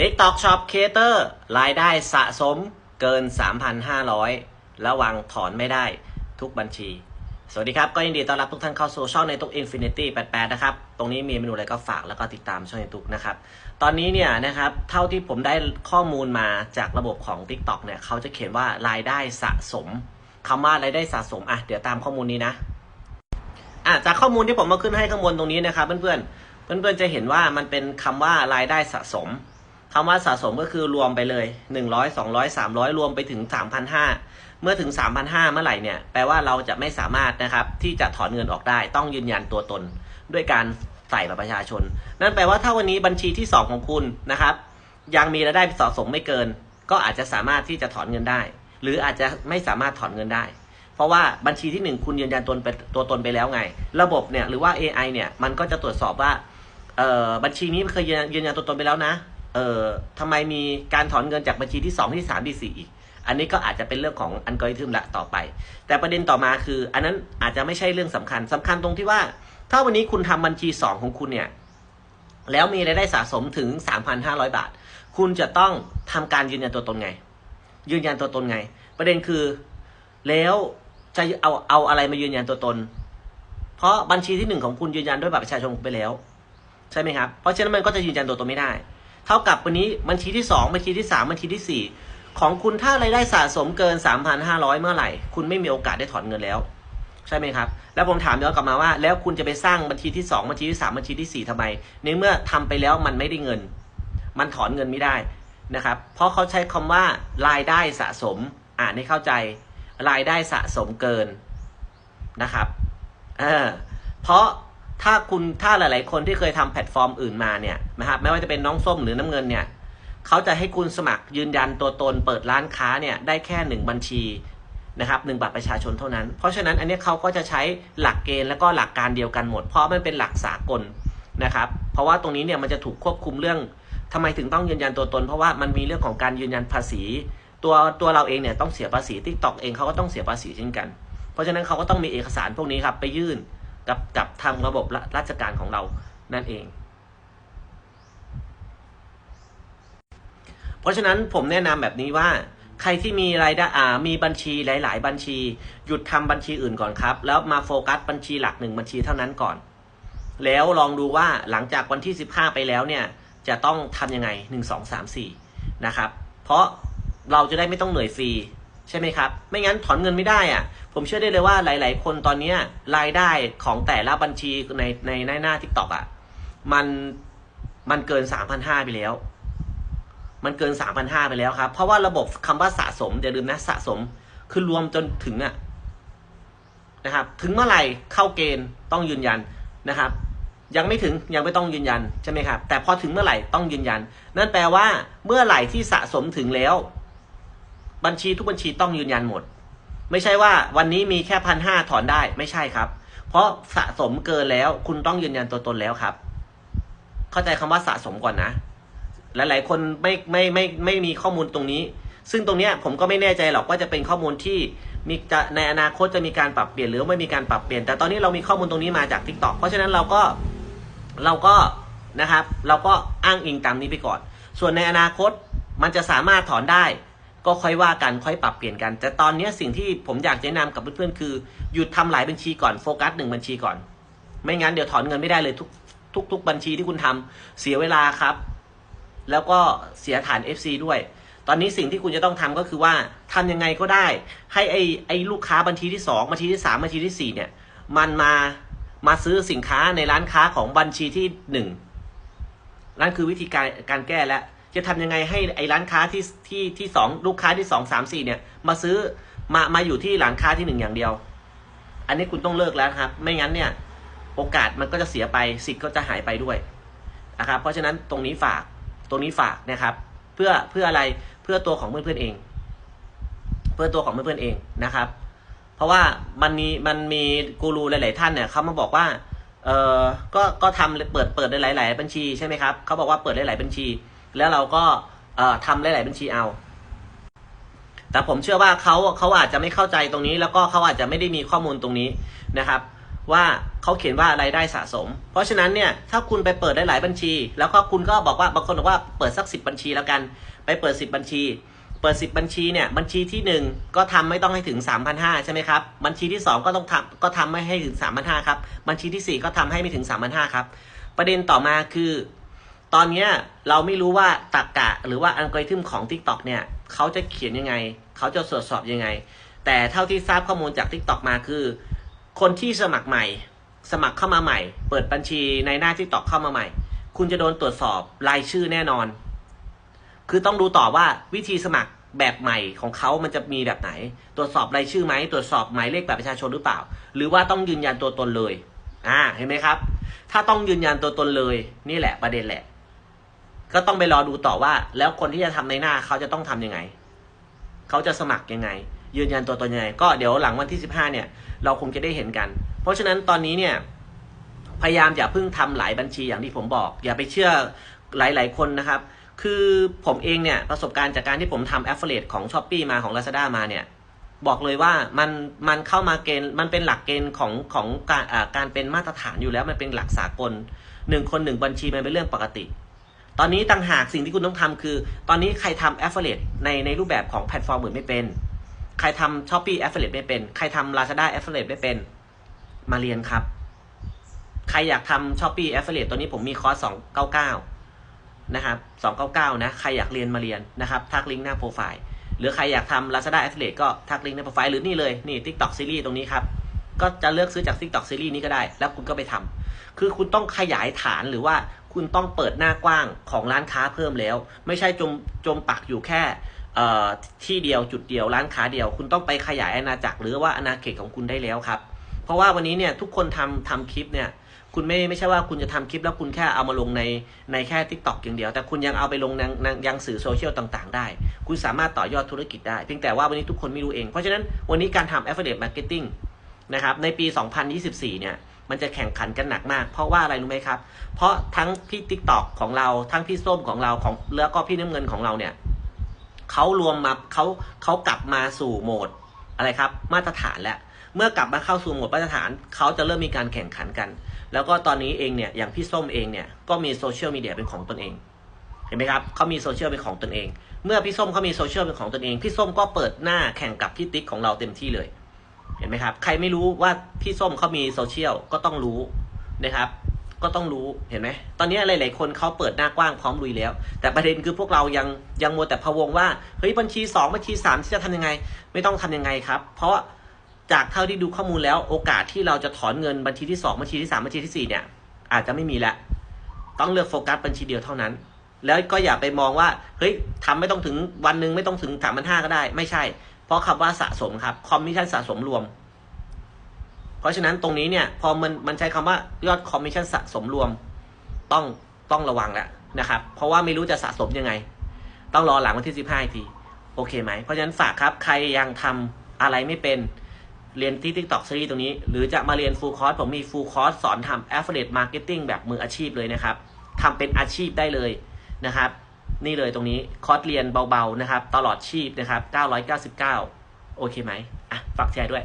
TikTok Shop Creator รายได้สะสมเกิน 3,500 ระวังถอนไม่ได้ทุกบัญชี สวัสดีครับ ก็ยินดีต้อนรับทุกท่านเข้าสู่ช่องในตุก Infinity 88 นะครับ ตรงนี้มีเมนูอะไรก็ฝากแล้วก็ติดตามช่องในตุกนะครับ ตอนนี้เนี่ยนะครับ เท่าที่ผมได้ข้อมูลมาจากระบบของ TikTok เนี่ย เขาจะเขียนว่ารายได้สะสมคำว่ารายได้สะสม อะ เดี๋ยวตามข้อมูลนี้นะ อะ จากข้อมูลที่ผมมาขึ้นให้ข้างบนตรงนี้นะครับเพื่อนๆ เพื่อนๆ จะเห็นว่ามันเป็นคำว่ารายได้สะสม คำว่าสะสมก็คือรวมไปเลย 100 200 300 รวมไปถึง 3,500 เมื่อถึง 3,500 เมื่อไหร่เนี่ย แปลว่าเราจะไม่สามารถนะครับ ที่จะถอนเงินออกได้ ต้องยืนยันตัวตน ด้วยการใส่บัตรประชาชน นั่นแปลว่าถ้าวันนี้บัญชีที่ 2 ของคุณนะครับ ยังมีรายได้สะสมไม่เกิน ก็อาจจะสามารถที่จะถอนเงินได้ หรืออาจจะไม่สามารถถอนเงินได้ เพราะว่าบัญชีที่ 1 คุณยืนยันตนตัวตนไปแล้วไง ระบบเนี่ยหรือว่า AI เนี่ยมันก็จะตรวจสอบว่าบัญชีนี้เคยยืนยันตัวตนไปแล้วนะ เอ่อทำไมมีการถอนเงินจากบัญชีที่ 2 ที่ 3 ที่ 4 อีก อันนี้ก็อาจจะเป็นเรื่องของอัลกอริทึมละต่อไป แต่ประเด็นต่อมาคือ อันนั้นอาจจะไม่ใช่เรื่องสำคัญสำคัญตรงที่ว่า ถ้าวันนี้คุณทำบัญชี 2 ของคุณเนี่ย แล้วมีรายได้สะสมถึง 3,500 บาท คุณจะต้องทำการยืนยันตัวตนไง ยืนยันตัวตนไง ประเด็นคือแล้วจะเอาเอาอะไรมายืนยันตัวตน เพราะบัญชีที่หนึ่งของคุณยืนยันด้วยบัตรประชาชนไปแล้ว ใช่ไหมครับ เพราะฉะนั้นมันก็จะยืนยันตัวตนไม่ได้ เท่ากับวันนี้บัญชีที่สองบัญชีที่สามบัญชีที่สี่ของคุณถ้ารายได้สะสมเกิน 3,500 เมื่อไหร่ คุณไม่มีโอกาสได้ถอนเงินแล้ว ใช่ไหมครับ แล้วผมถามย้อนกลับมาว่า แล้วคุณจะไปสร้างบัญชีที่ 2 บัญชีที่ 3 บัญชีที่ 4ทำไม ในเมื่อทำไปแล้วมันไม่ได้เงิน มันถอนเงินไม่ได้นะครับ เพราะเขาใช้คำว่ารายได้สะสม อ่านให้เข้าใจ รายได้สะสมเกินนะครับ เออเพราะ ถ้าคุณถ้าหลาย ๆ คนที่เคยทำแพลตฟอร์มอื่นมาเนี่ยนะครับไม่ว่าจะเป็นน้องส้มหรือน้ำเงินเนี่ยเขาจะให้คุณสมัครยืนยันตัวตนเปิดร้านค้าเนี่ยได้แค่หนึ่งบัญชีนะครับหนึ่งบัตรประชาชนเท่านั้น เพราะฉะนั้นอันนี้เขาก็จะใช้หลักเกณฑ์แล้วก็หลักการเดียวกันหมด เพราะมันเป็นหลักสากลนะครับ เพราะว่าตรงนี้เนี่ยมันจะถูกควบคุมเรื่องทำไมถึงต้องยืนยันตัวตน เพราะว่ามันมีเรื่องของการยืนยันภาษี ตัวตัวเราเองเนี่ยต้องเสียภาษีทิกตอกเองเขาก็ต้องเสียภาษีเช่นกัน เพราะฉะนั้นเขาก็ต้องมีเอกสารพวกนี้ครับไปยื่น กับกับทางระบบราชการของเรานั่นเอง เพราะฉะนั้นผมแนะนำแบบนี้ว่า ใครที่มีรายได้อ่ามีบัญชีหลาย ๆ บัญชี หยุดทำบัญชีอื่นก่อนครับ แล้วมาโฟกัสบัญชีหลักหนึ่งบัญชีเท่านั้นก่อน แล้วลองดูว่าหลังจากวันที่ 15 ไปแล้วเนี่ย จะต้องทำยังไง 1 2 3 4 นะครับ เพราะเราจะได้ไม่ต้องเหนื่อยฟรี ใช่ไหมครับ ไม่งั้นถอนเงินไม่ได้อะผมเชื่อได้เลยว่าหลาย ๆ คนตอนนี้รายได้ของแต่ละบัญชีในในในหน้าทิกตอกอะมันมันเกิน3,500ไปแล้ว มันเกิน3,500ไปแล้วครับ เพราะว่าระบบคำว่าสะสมอย่าลืมนะสะสมคือรวมจนถึงอะนะครับ ถึงเมื่อไหร่เข้าเกณฑ์ต้องยืนยันนะครับ ยังไม่ถึงยังไม่ต้องยืนยันใช่ไหมครับ แต่พอถึงเมื่อไหร่ต้องยืนยัน นั่นแปลว่าเมื่อไหร่ที่สะสมถึงแล้ว บัญชีทุกบัญชีต้องยืนยันหมด ไม่ใช่ว่าวันนี้มีแค่พันห้าถอนได้ไม่ใช่ครับ เพราะสะสมเกินแล้วคุณต้องยืนยันตัวตนแล้วครับ เข้าใจคำว่าสะสมก่อนนะหลายๆคนไม่ไม่ไม่ไม่มีข้อมูลตรงนี้ ซึ่งตรงเนี้ยผมก็ไม่แน่ใจหรอกว่าจะเป็นข้อมูลที่มีจะในอนาคตจะมีการปรับเปลี่ยนหรือไม่มีการปรับเปลี่ยน แต่ตอนนี้เรามีข้อมูลตรงนี้มาจาก t ิ k t o k เพราะฉะนั้นเราก็เราก็นะครับ เราก็อ้างอิงตามนี้ไปก่อน ส่วนในอนาคตมันจะสามารถถอนได้ ก็ค่อยว่ากันค่อยปรับเปลี่ยนกัน แต่ตอนนี้สิ่งที่ผมอยากแนะนำกับเพื่อนๆคือหยุดทำหลายบัญชีก่อนโฟกัสหนึ่งบัญชีก่อน ไม่งั้นเดี๋ยวถอนเงินไม่ได้เลยทุกทุกทุกบัญชีที่คุณทำเสียเวลาครับ แล้วก็เสียฐาน FC ด้วย ตอนนี้สิ่งที่คุณจะต้องทำก็คือว่าทำยังไงก็ได้ ให้ไอไอลูกค้าบัญชีที่สองบัญชีที่สามบัญชีที่สี่เนี่ย มันมามาซื้อสินค้าในร้านค้าของบัญชีที่หนึ่งนั่นคือวิธีการการแก้แล้ว จะทำยังไงให้ไอ้ร้านค้าที่ที่ที่สองลูกค้าที่สองสามสี่เนี่ย มาซื้อมามาอยู่ที่ร้านค้าที่หนึ่งอย่างเดียว อันนี้คุณต้องเลิกแล้วครับ ไม่งั้นเนี่ย โอกาสมันก็จะเสียไปสิทธิ์ก็จะหายไปด้วยนะครับ เพราะฉะนั้นตรงนี้ฝากตรงนี้ฝากนะครับ เพื่อเพื่ออะไรเพื่อตัวของเพื่อนๆเอง เพื่อตัวของเพื่อนๆเองนะครับ เพราะว่ามันมีมันมีกูรูหลาย ๆ ท่านเนี่ยเขามาบอกว่าเออก็ก็ทำเปิดเปิดหลาย ๆ บัญชีใช่ไหมครับเขาบอกว่าเปิดหลาย ๆ บัญชี แล้วเราก็ทำหลายบัญชีเอา แต่ผมเชื่อว่าเขาเขาอาจจะไม่เข้าใจตรงนี้ แล้วก็เขาอาจจะไม่ได้มีข้อมูลตรงนี้นะครับ ว่าเขาเขียนว่ารายได้สะสม เพราะฉะนั้นเนี่ยถ้าคุณไปเปิดได้หลายบัญชี แล้วก็คุณก็บอกว่าบางคนบอกว่าเปิดสักสิบบัญชีแล้วกัน ไปเปิดสิบบัญชี เปิดสิบบัญชีเนี่ยบัญชีที่หนึ่งก็ทำไม่ต้องให้ถึง3 5 0 0ใช่ไหมครับบัญชีที่สองก็ต้องทำก็ทำไม่ให้ถึง3 5 0 0ครับบัญชีที่สี่ก็ทำให้ไม่ถึง3 5 0 0ครับประเด็นต่อมาคือ ตอนเนี้ยเราไม่รู้ว่าตรกกะหรือว่าอัลกอริทึมของ TikTok เนี่ยเขาจะเขียนยังไง เขาจะตรวจสอบยังไง แต่เท่าที่ทราบข้อมูลจาก TikTok มาคือ คนที่สมัครใหม่ สมัครเข้ามาใหม่ เปิดบัญชีในหน้า TikTok เข้ามาใหม่ คุณจะโดนตรวจสอบรายชื่อแน่นอน คือต้องดูต่อว่าวิธีสมัครแบบใหม่ของเขามันจะมีแบบไหน ตรวจสอบรายชื่อไหม ตรวจสอบหมายเลขแบบประชาชนหรือเปล่า หรือว่าต้องยืนยันตัวตนเลย อ่า เห็นไหมครับ ถ้าต้องยืนยันตัวตนเลย นี่แหละประเด็นแหละ ก็ต้องไปรอดูต่อว่า แล้วคนที่จะทำในหน้าเขาจะต้องทํำยังไง เขาจะสมัครยังไง ยืนยันตัวตนยังไง ก็เดี๋ยวหลังวันที่สิบห้าเนี่ย เราคงจะได้เห็นกัน เพราะฉะนั้นตอนนี้เนี่ย พยายามอย่าเพิ่งทำหลายบัญชีอย่างที่ผมบอก อย่าไปเชื่อหลาย ๆ คนนะครับ คือผมเองเนี่ยประสบการณ์จากการที่ผมทำแอฟเฟลเลตของ s h อ p e e มาของ Lazada มาเนี่ยบอกเลยว่ามันมันเข้ามาเกณฑ์มันเป็นหลักเกณฑ์ของของการการเป็นมาตรฐานอยู่แล้วมันเป็นหลักสากลหนึ่งคนหนึ่งบัญชีมันเป็นเรื่องปกติ ตอนนี้ต่างหากสิ่งที่คุณต้องทำคือ ตอนนี้ใครทำแอฟเฟลตในในรูปแบบของแพลตฟอร์มอื่นไม่เป็น ใครทำ s h อ p e e แอฟเฟลตไม่เป็น ใครทำ Lazada แอฟเฟลตไม่เป็น มาเรียนครับ ใครอยากทำ s h อ p e e แอฟเฟลตตัวนี้ผมมีคอร์สสองเก้าเก้านะครับสองเก้าเก้านะ ใครอยากเรียนมาเรียนนะครับ ทักลิงก์หน้าโปรไฟล์ หรือใครอยากทำ Lazada Affiliate ก็ทักลิงก์ในโปรไฟล์ หรือนี่เลย นี่ TikTok Series ตรงนี้ครับ ก็จะเลือกซื้อจาก TikTok Series นี้ก็ได้ แล้วคุณก็ไปทำคือคุณต้องขยายฐานหรือว่าคุณต้องเปิดหน้ากว้างของร้านค้าเพิ่มแล้ว ไม่ใช่จมจมปักอยู่แค่ที่เดียวจุดเดียวร้านค้าเดียว คุณต้องไปขยายอาณาจักรหรือว่าอาณาเขตของคุณได้แล้วครับ เพราะว่าวันนี้เนี่ยทุกคนทำทำคลิปเนี่ยคุณไม่ไม่ใช่ว่าคุณจะทำคลิปแล้วคุณแค่เอามาลงในในแค่ t ิ k t o k อย่างเดียว แต่คุณยังเอาไปลงในในยังสื่อโซเชียลต่างๆ ได้ คุณสามารถต่อยอดธุรกิจได้ เพียงแต่ว่าวันนี้ทุกคนไม่รู้เอง เพราะฉะนั้นวันนี้การทำ affiliate marketing นะครับในปี 2024 เนี่ยมันจะแข่งขันกันหนักมาก เพราะว่าอะไรรู้ไหมครับ เพราะทั้งพี่ TikTok ของเราทั้งพี่ส้มของเราของแล้วก็พี่น้ำเงินของเราเนี่ยเขารวมมาเขาเขากลับมาสู่โหมดอะไรครับ มาตรฐานแล้วเมื่อกลับมาเข้าสู่โหมดมาตรฐานเขาจะเริ่มมีการแข่งขันกัน แล้วก็ตอนนี้เองเนี่ยอย่างพี่ส้มเองเนี่ยก็มีโซเชียลมีเดียเป็นของตนเองเห็นไหมครับเขามีโซเชียลเป็นของตนเอง เมื่อพี่ส้มเขามีโซเชียลเป็นของตนเองพี่ส้มก็เปิดหน้าแข่งกับพี่ติ๊กของเราเต็มที่เลย เห็นไหมครับ ใครไม่รู้ว่าพี่ส้มเขามีโซเชียลก็ต้องรู้นะครับ ก็ต้องรู้เห็นไหมตอนนี้หลาย ๆ คนเขาเปิดหน้ากว้างพร้อมลุยแล้ว แต่ประเด็นคือพวกเรายังยังมัวแต่พะวงว่าเฮ้ยบัญชีสองบัญชีสามที่จะทำยังไง ไม่ต้องทำยังไงครับ เพราะจากเท่าที่ดูข้อมูลแล้วโอกาสที่เราจะถอนเงินบัญชีที่สองบัญชีที่สามบัญชีที่สี่เนี่ย อาจจะไม่มีแล้วต้องเลือกโฟกัสบัญชีเดียวเท่านั้น แล้วก็อย่าไปมองว่าเฮ้ยทำไม่ต้องถึงวันหนึ่งไม่ต้องถึงสามพันห้าก็ได้ ไม่ใช่ เพราะคำว่าสะสมครับคอมมิชชั่นสะสมรวม เพราะฉะนั้นตรงนี้เนี่ยพอมันมันใช้คำว่ายอดคอมมิชชั่นสะสมรวม ต้องต้องระวังแล้วนะครับ เพราะว่าไม่รู้จะสะสมยังไง ต้องรอหลังวันที่สิบห้าทีโอเคไหม เพราะฉะนั้นฝากครับใครยังทำอะไรไม่เป็นเรียนที่ TikTok Series ตรงนี้ หรือจะมาเรียน Full Course ผมมี Full Course สอนทำ Affiliate Marketing แบบมืออาชีพเลยนะครับทำเป็นอาชีพได้เลยนะครับ นี่เลยตรงนี้คอร์สเรียนเบาๆนะครับ ตลอดชีพนะครับ 999 โอเคไหมอะฝากแชร์ด้วย